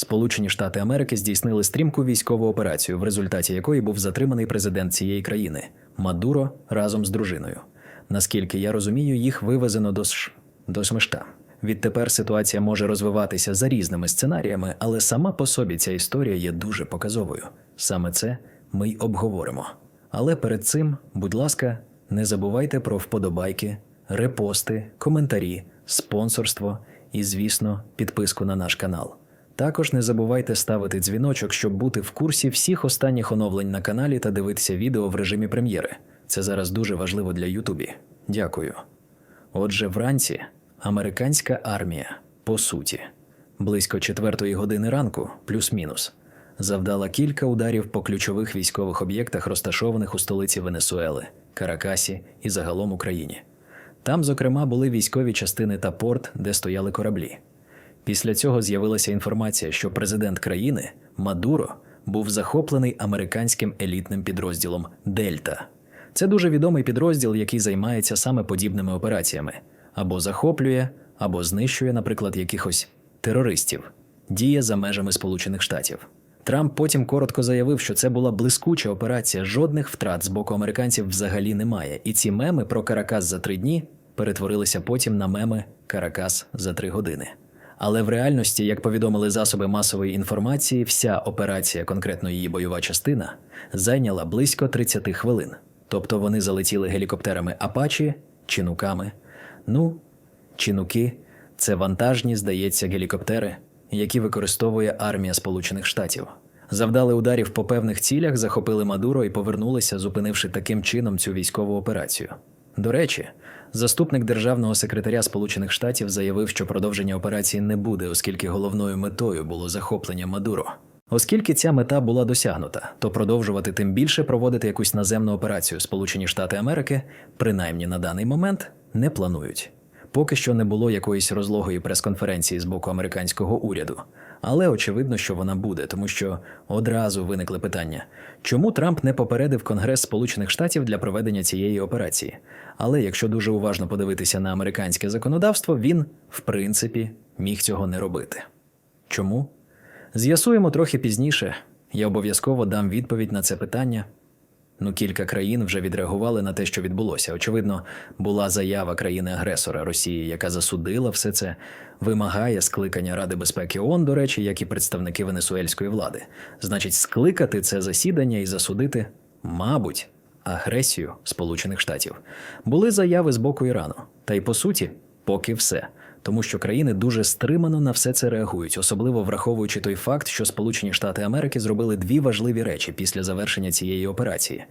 Сполучені Штати Америки здійснили стрімку військову операцію, в результаті якої був затриманий президент цієї країни Мадуро разом з дружиною. Наскільки я розумію, їх вивезено до Ш... до Смешта. Відтепер ситуація може розвиватися за різними сценаріями, але сама по собі ця історія є дуже показовою. Саме це ми й обговоримо. Але перед цим, будь ласка, не забувайте про вподобайки, репости, коментарі, спонсорство і, звісно, підписку на наш канал. Також не забувайте ставити дзвіночок, щоб бути в курсі всіх останніх оновлень на каналі та дивитися відео в режимі прем'єри. Це зараз дуже важливо для Ютубі. Дякую. Отже, вранці американська армія, по суті, близько четвертої години ранку, плюс-мінус, завдала кілька ударів по ключових військових об'єктах, розташованих у столиці Венесуели, Каракасі і загалом Україні. Там, зокрема, були військові частини та порт, де стояли кораблі. Після цього з'явилася інформація, що президент країни Мадуро був захоплений американським елітним підрозділом Дельта. Це дуже відомий підрозділ, який займається саме подібними операціями або захоплює, або знищує, наприклад, якихось терористів, діє за межами Сполучених Штатів. Трамп потім коротко заявив, що це була блискуча операція, жодних втрат з боку американців взагалі немає. І ці меми про Каракас за три дні перетворилися потім на меми Каракас за три години. Але в реальності, як повідомили засоби масової інформації, вся операція, конкретно її бойова частина, зайняла близько 30 хвилин. Тобто вони залетіли гелікоптерами Апачі, чинуками. Ну, чинуки це вантажні, здається, гелікоптери, які використовує армія Сполучених Штатів. Завдали ударів по певних цілях, захопили Мадуро і повернулися, зупинивши таким чином цю військову операцію. До речі, заступник державного секретаря Сполучених Штатів заявив, що продовження операції не буде, оскільки головною метою було захоплення Мадуро. Оскільки ця мета була досягнута, то продовжувати тим більше проводити якусь наземну операцію Сполучені Штати Америки, принаймні на даний момент, не планують. Поки що не було якоїсь розлогої прес-конференції з боку американського уряду, але очевидно, що вона буде, тому що одразу виникли питання, чому Трамп не попередив Конгрес Сполучених Штатів для проведення цієї операції. Але якщо дуже уважно подивитися на американське законодавство, він, в принципі, міг цього не робити. Чому? З'ясуємо трохи пізніше. Я обов'язково дам відповідь на це питання. Ну, кілька країн вже відреагували на те, що відбулося. Очевидно, була заява країни-агресора Росії, яка засудила все це, вимагає скликання Ради безпеки ООН, до речі, як і представники венесуельської влади. Значить, скликати це засідання і засудити, мабуть, агресію Сполучених Штатів. Були заяви з боку Ірану. Та й по суті, поки все. Тому що країни дуже стримано на все це реагують, особливо враховуючи той факт, що Сполучені Штати Америки зробили дві важливі речі після завершення цієї операції.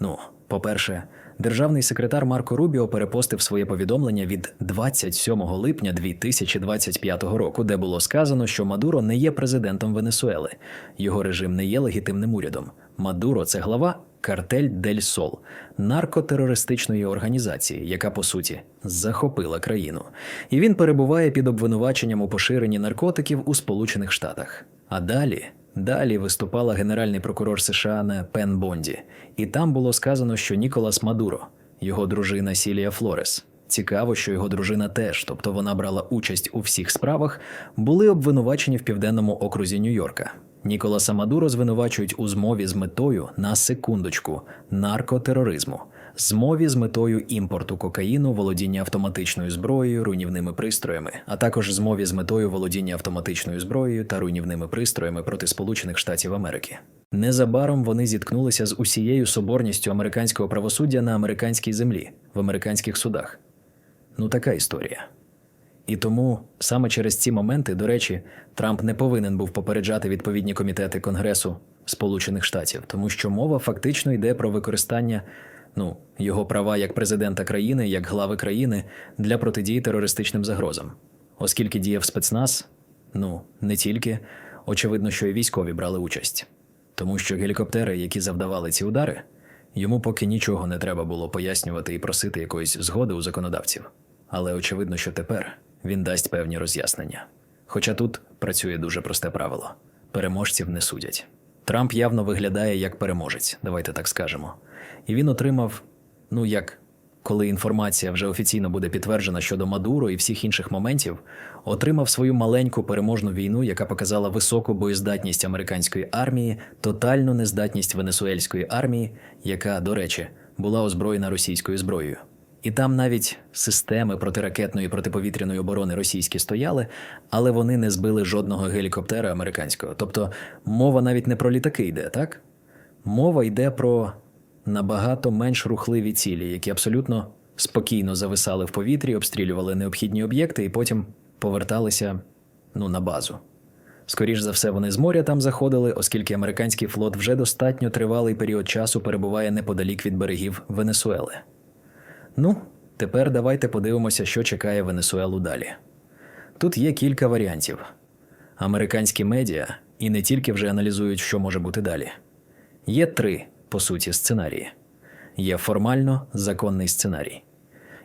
Ну, по-перше, державний секретар Марко Рубіо перепостив своє повідомлення від 27 липня 2025 року, де було сказано, що Мадуро не є президентом Венесуели, його режим не є легітимним урядом. Мадуро це глава Картель Дель Сол, наркотерористичної організації, яка по суті захопила країну, і він перебуває під обвинуваченням у поширенні наркотиків у Сполучених Штатах. А далі, далі виступала генеральний прокурор США на Пен Бонді, і там було сказано, що Ніколас Мадуро, його дружина Сілія Флорес. Цікаво, що його дружина теж, тобто вона брала участь у всіх справах, були обвинувачені в південному окрузі Нью-Йорка. Ніколаса Мадуро звинувачують у змові з метою на секундочку наркотероризму, змові з метою імпорту кокаїну, володіння автоматичною зброєю, руйнівними пристроями, а також змові з метою володіння автоматичною зброєю та руйнівними пристроями проти Сполучених Штатів Америки. Незабаром вони зіткнулися з усією соборністю американського правосуддя на американській землі в американських судах. Ну така історія. І тому саме через ці моменти, до речі, Трамп не повинен був попереджати відповідні комітети Конгресу Сполучених Штатів, тому що мова фактично йде про використання ну, його права як президента країни, як глави країни для протидії терористичним загрозам. Оскільки діяв спецназ, ну не тільки, очевидно, що і військові брали участь, тому що гелікоптери, які завдавали ці удари, йому поки нічого не треба було пояснювати і просити якоїсь згоди у законодавців. Але очевидно, що тепер він дасть певні роз'яснення. Хоча тут працює дуже просте правило: переможців не судять. Трамп явно виглядає як переможець, давайте так скажемо. І він отримав, ну як коли інформація вже офіційно буде підтверджена щодо Мадуро і всіх інших моментів, отримав свою маленьку переможну війну, яка показала високу боєздатність американської армії, тотальну нездатність венесуельської армії, яка, до речі, була озброєна російською зброєю. І там навіть системи протиракетної і протиповітряної оборони російські стояли, але вони не збили жодного гелікоптера американського. Тобто мова навіть не про літаки йде, так? Мова йде про набагато менш рухливі цілі, які абсолютно спокійно зависали в повітрі, обстрілювали необхідні об'єкти і потім поверталися ну, на базу. Скоріш за все, вони з моря там заходили, оскільки американський флот вже достатньо тривалий період часу перебуває неподалік від берегів Венесуели. Ну, тепер давайте подивимося, що чекає Венесуелу далі. Тут є кілька варіантів. Американські медіа і не тільки вже аналізують, що може бути далі. Є три, по суті, сценарії. Є формально законний сценарій.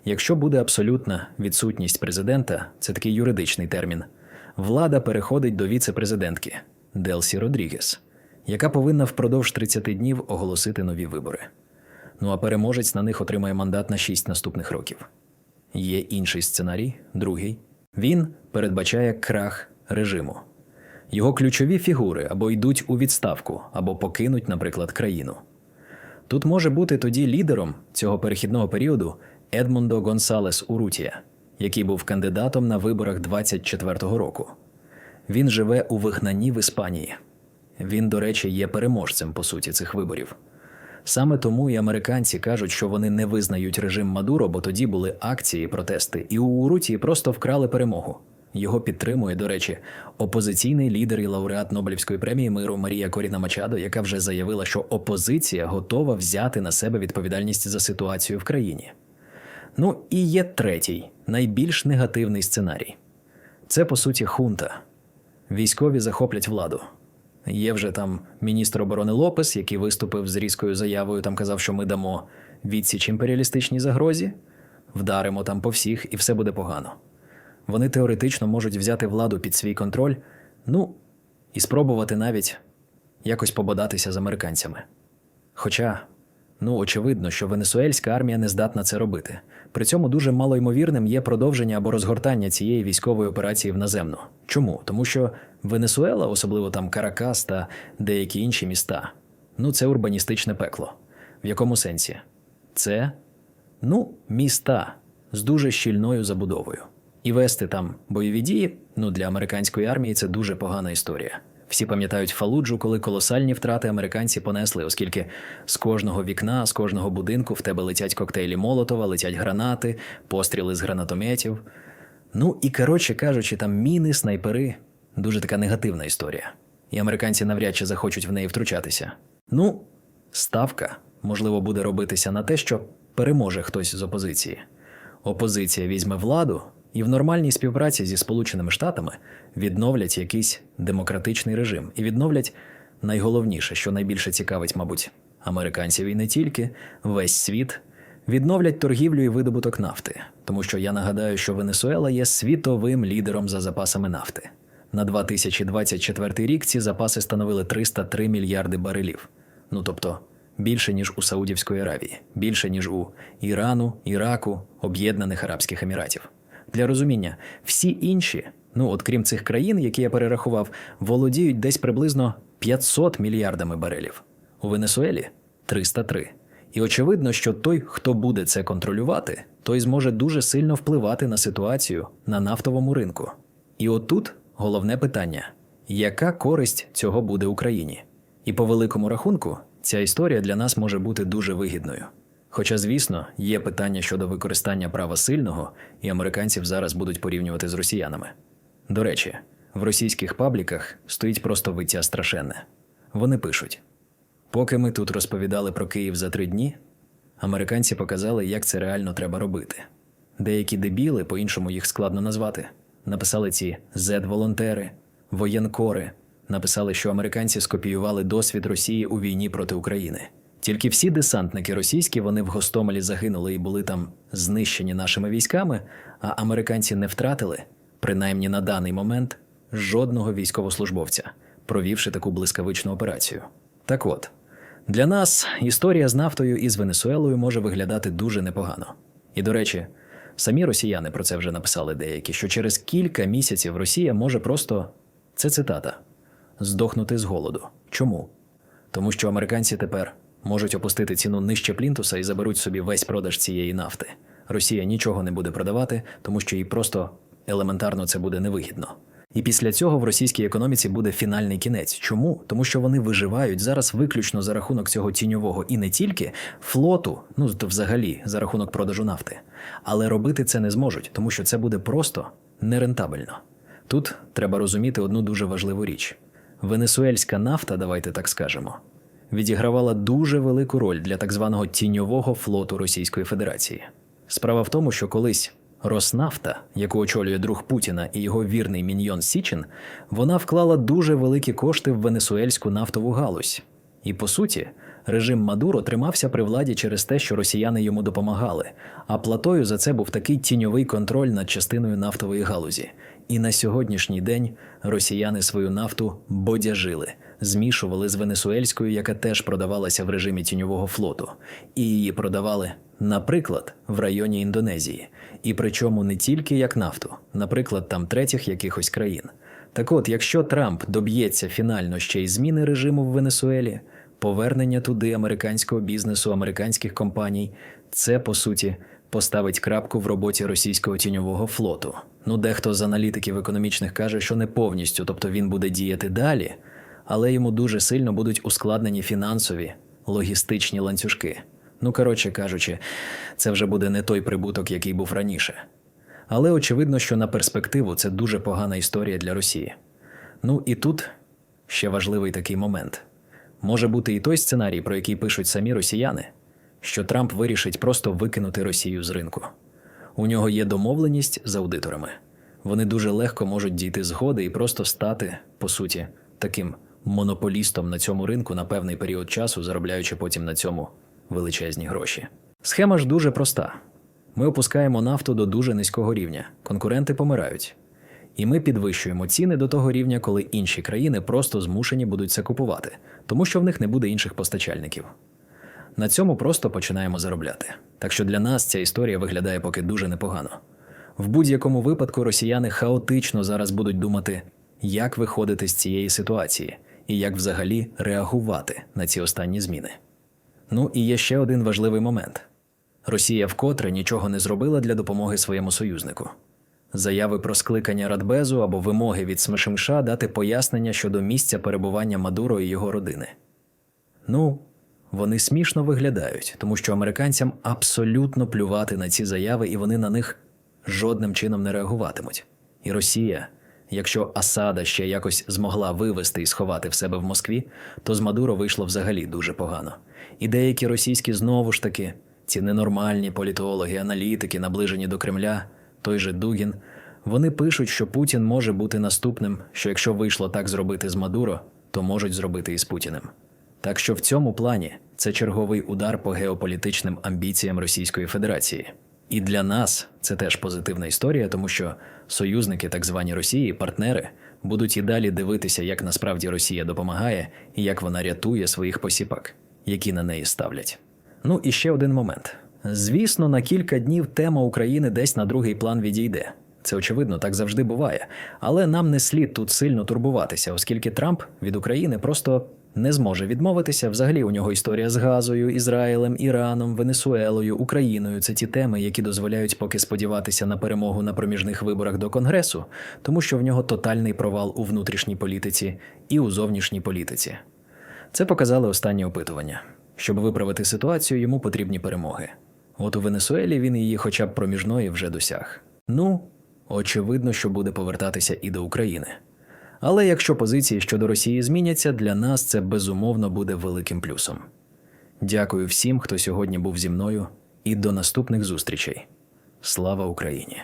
Якщо буде абсолютна відсутність президента, це такий юридичний термін, влада переходить до віце-президентки Делсі Родрігес, яка повинна впродовж 30 днів оголосити нові вибори. Ну а переможець на них отримає мандат на 6 наступних років. Є інший сценарій, другий. Він передбачає крах режиму. Його ключові фігури або йдуть у відставку, або покинуть, наприклад, країну. Тут може бути тоді лідером цього перехідного періоду Едмондо Гонсалес Урутія, який був кандидатом на виборах 24-го року. Він живе у вигнанні в Іспанії. Він, до речі, є переможцем по суті цих виборів. Саме тому і американці кажуть, що вони не визнають режим Мадуро, бо тоді були акції, протести, і у Урутії просто вкрали перемогу. Його підтримує, до речі, опозиційний лідер і лауреат Нобелівської премії миру Марія Коріна Мачадо, яка вже заявила, що опозиція готова взяти на себе відповідальність за ситуацію в країні. Ну і є третій, найбільш негативний сценарій. Це, по суті, хунта. Військові захоплять владу. Є вже там міністр оборони Лопес, який виступив з різкою заявою, там казав, що ми дамо відсіч імперіалістичній загрозі, вдаримо там по всіх, і все буде погано. Вони теоретично можуть взяти владу під свій контроль, ну і спробувати навіть якось пободатися з американцями. Хоча, ну, очевидно, що венесуельська армія не здатна це робити. При цьому дуже малоймовірним є продовження або розгортання цієї військової операції в наземну. Чому? Тому що Венесуела, особливо там Каракас та деякі інші міста, ну це урбаністичне пекло. В якому сенсі? Це ну, міста з дуже щільною забудовою. І вести там бойові дії ну для американської армії це дуже погана історія. Всі пам'ятають Фалуджу, коли колосальні втрати американці понесли, оскільки з кожного вікна, з кожного будинку в тебе летять коктейлі Молотова, летять гранати, постріли з гранатометів. Ну і коротше кажучи, там міни, снайпери дуже така негативна історія. І американці навряд чи захочуть в неї втручатися. Ну, ставка, можливо, буде робитися на те, що переможе хтось з опозиції. Опозиція візьме владу і в нормальній співпраці зі Сполученими Штатами відновлять якийсь демократичний режим і відновлять найголовніше, що найбільше цікавить, мабуть, американців і не тільки весь світ. Відновлять торгівлю і видобуток нафти, тому що я нагадаю, що Венесуела є світовим лідером за запасами нафти. На 2024 рік ці запаси становили 303 мільярди барелів. Ну тобто більше ніж у Саудівської Аравії, більше ніж у Ірану, Іраку, Об'єднаних Арабських Еміратів. Для розуміння, всі інші, ну от крім цих країн, які я перерахував, володіють десь приблизно 500 мільярдами барелів. У Венесуелі 303. І очевидно, що той, хто буде це контролювати, той зможе дуже сильно впливати на ситуацію на нафтовому ринку. І отут головне питання: яка користь цього буде Україні? І по великому рахунку, ця історія для нас може бути дуже вигідною. Хоча, звісно, є питання щодо використання права сильного, і американців зараз будуть порівнювати з росіянами. До речі, в російських пабліках стоїть просто виття страшенне. Вони пишуть: поки ми тут розповідали про Київ за три дні, американці показали, як це реально треба робити. Деякі дебіли, по-іншому їх складно назвати, написали ці зет-волонтери, воєнкори, написали, що американці скопіювали досвід Росії у війні проти України. Тільки всі десантники російські вони в Гостомелі загинули і були там знищені нашими військами, а американці не втратили, принаймні на даний момент, жодного військовослужбовця, провівши таку блискавичну операцію. Так от, для нас історія з нафтою і з Венесуелою може виглядати дуже непогано. І до речі, самі росіяни про це вже написали деякі, що через кілька місяців Росія може просто це цитата здохнути з голоду. Чому? Тому що американці тепер можуть опустити ціну нижче плінтуса і заберуть собі весь продаж цієї нафти. Росія нічого не буде продавати, тому що їй просто елементарно це буде невигідно. І після цього в російській економіці буде фінальний кінець. Чому? Тому що вони виживають зараз виключно за рахунок цього тіньового і не тільки флоту, ну то взагалі за рахунок продажу нафти. Але робити це не зможуть, тому що це буде просто нерентабельно. Тут треба розуміти одну дуже важливу річ: венесуельська нафта, давайте так скажемо, відігравала дуже велику роль для так званого тіньового флоту Російської Федерації. Справа в тому, що колись Роснафта, яку очолює друг Путіна і його вірний міньйон Січин, вона вклала дуже великі кошти в венесуельську нафтову галузь. І по суті, режим Мадуро тримався при владі через те, що росіяни йому допомагали, а платою за це був такий тіньовий контроль над частиною нафтової галузі. І на сьогоднішній день росіяни свою нафту бодяжили, змішували з венесуельською, яка теж продавалася в режимі тіньового флоту, і її продавали, наприклад, в районі Індонезії, і причому не тільки як нафту, наприклад, там третіх якихось країн. Так от, якщо Трамп доб'ється фінально ще й зміни режиму в Венесуелі, повернення туди американського бізнесу, американських компаній, це по суті поставить крапку в роботі російського тіньового флоту. Ну, дехто з аналітиків економічних каже, що не повністю, тобто він буде діяти далі, але йому дуже сильно будуть ускладнені фінансові, логістичні ланцюжки. Ну, коротше кажучи, це вже буде не той прибуток, який був раніше. Але очевидно, що на перспективу це дуже погана історія для Росії. Ну і тут ще важливий такий момент. Може бути і той сценарій, про який пишуть самі росіяни, що Трамп вирішить просто викинути Росію з ринку. У нього є домовленість з аудиторами. Вони дуже легко можуть дійти згоди і просто стати, по суті, таким монополістом на цьому ринку на певний період часу, заробляючи потім на цьому величезні гроші. Схема ж дуже проста. Ми опускаємо нафту до дуже низького рівня, конкуренти помирають. І ми підвищуємо ціни до того рівня, коли інші країни просто змушені будуть це купувати, тому що в них не буде інших постачальників. На цьому просто починаємо заробляти. Так що для нас ця історія виглядає поки дуже непогано. В будь-якому випадку росіяни хаотично зараз будуть думати, як виходити з цієї ситуації і як взагалі реагувати на ці останні зміни. Ну і є ще один важливий момент: Росія вкотре нічого не зробила для допомоги своєму союзнику. Заяви про скликання Радбезу або вимоги від Смешимша дати пояснення щодо місця перебування Мадуро і його родини. Ну, вони смішно виглядають, тому що американцям абсолютно плювати на ці заяви, і вони на них жодним чином не реагуватимуть. І Росія, якщо Асада ще якось змогла вивести і сховати в себе в Москві, то з Мадуро вийшло взагалі дуже погано. І деякі російські знову ж таки, ці ненормальні політологи, аналітики, наближені до Кремля, той же Дугін, вони пишуть, що Путін може бути наступним, що якщо вийшло так зробити з Мадуро, то можуть зробити і з Путіним. Так що в цьому плані це черговий удар по геополітичним амбіціям Російської Федерації. І для нас це теж позитивна історія, тому що союзники, так звані Росії, партнери, будуть і далі дивитися, як насправді Росія допомагає і як вона рятує своїх посіпак, які на неї ставлять. Ну і ще один момент. Звісно, на кілька днів тема України десь на другий план відійде. Це очевидно, так завжди буває. Але нам не слід тут сильно турбуватися, оскільки Трамп від України просто не зможе відмовитися. Взагалі у нього історія з Газою, Ізраїлем, Іраном, Венесуелою, Україною це ті теми, які дозволяють поки сподіватися на перемогу на проміжних виборах до Конгресу, тому що в нього тотальний провал у внутрішній політиці і у зовнішній політиці. Це показали останні опитування. Щоб виправити ситуацію, йому потрібні перемоги. От у Венесуелі він її хоча б проміжної вже досяг. Ну, очевидно, що буде повертатися і до України. Але якщо позиції щодо Росії зміняться, для нас це безумовно буде великим плюсом. Дякую всім, хто сьогодні був зі мною, і до наступних зустрічей. Слава Україні!